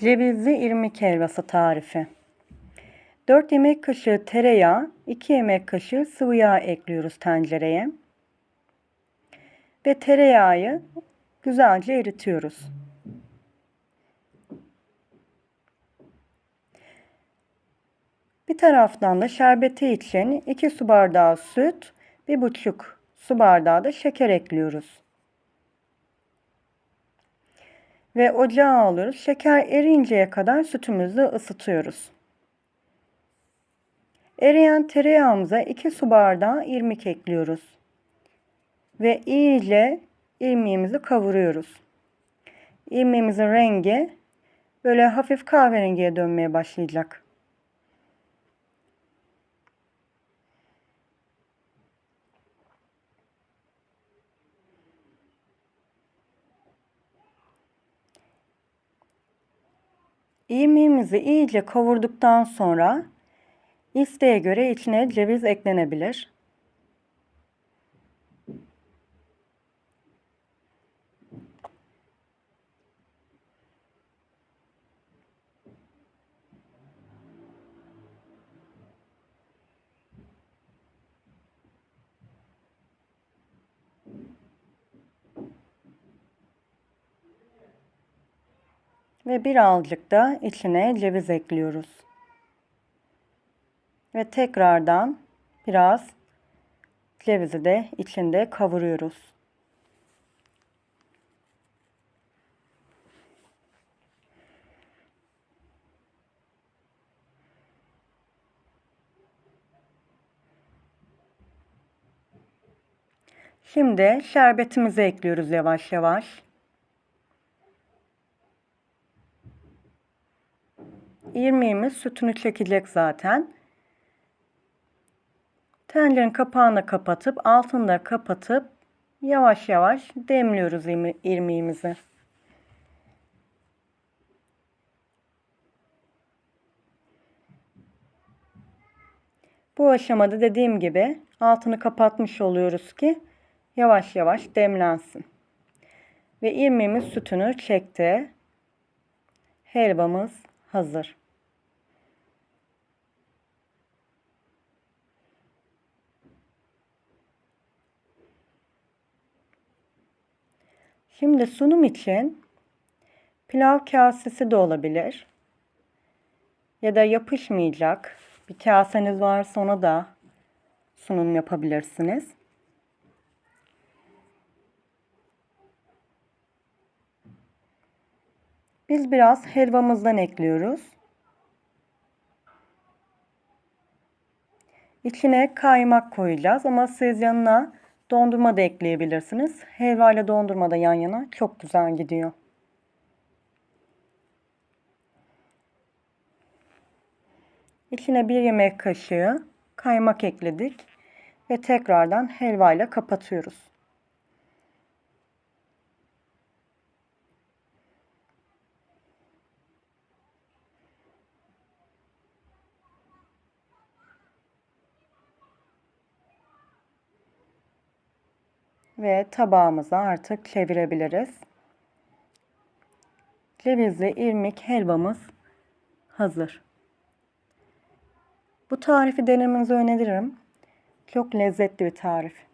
Cevizli irmik helvası tarifi. 4 yemek kaşığı tereyağı, 2 yemek kaşığı sıvı yağ ekliyoruz tencereye. Ve tereyağı güzelce eritiyoruz. Bir taraftan da şerbeti için 2 su bardağı süt, 1,5 su bardağı da şeker ekliyoruz. Ve ocağa alıyoruz. Şeker eriyinceye kadar sütümüzü ısıtıyoruz. Eriyen tereyağımıza 2 su bardağı irmik ekliyoruz. Ve iyice irmiğimizi kavuruyoruz. İrmiğimizin rengi böyle hafif kahverengiye dönmeye başlayacak. İrmiğimizi iyice kavurduktan sonra isteğe göre içine ceviz eklenebilir. Ve birazcık da içine ceviz ekliyoruz. Ve tekrardan biraz cevizi de içinde kavuruyoruz. Şimdi şerbetimizi ekliyoruz yavaş yavaş. İrmiğimiz sütünü çekecek zaten. Tencerenin kapağını kapatıp altını da kapatıp yavaş yavaş demliyoruz irmiğimizi. Bu aşamada dediğim gibi altını kapatmış oluyoruz ki yavaş yavaş demlensin. Ve irmiğimiz sütünü çekti. Helvamız hazır. Şimdi sunum için pilav kasesi de olabilir. Ya da yapışmayacak bir kaseniz varsa ona da sunum yapabilirsiniz. Biz biraz helvamızdan ekliyoruz. İçine kaymak koyacağız ama siz yanına dondurma da ekleyebilirsiniz. Helva ile dondurma da yan yana çok güzel gidiyor. İçine bir yemek kaşığı kaymak ekledik ve tekrardan helva ile kapatıyoruz. Ve tabağımıza artık çevirebiliriz. Cevizli irmik helvamız hazır. Bu tarifi denemenizi öneririm. Çok lezzetli bir tarif.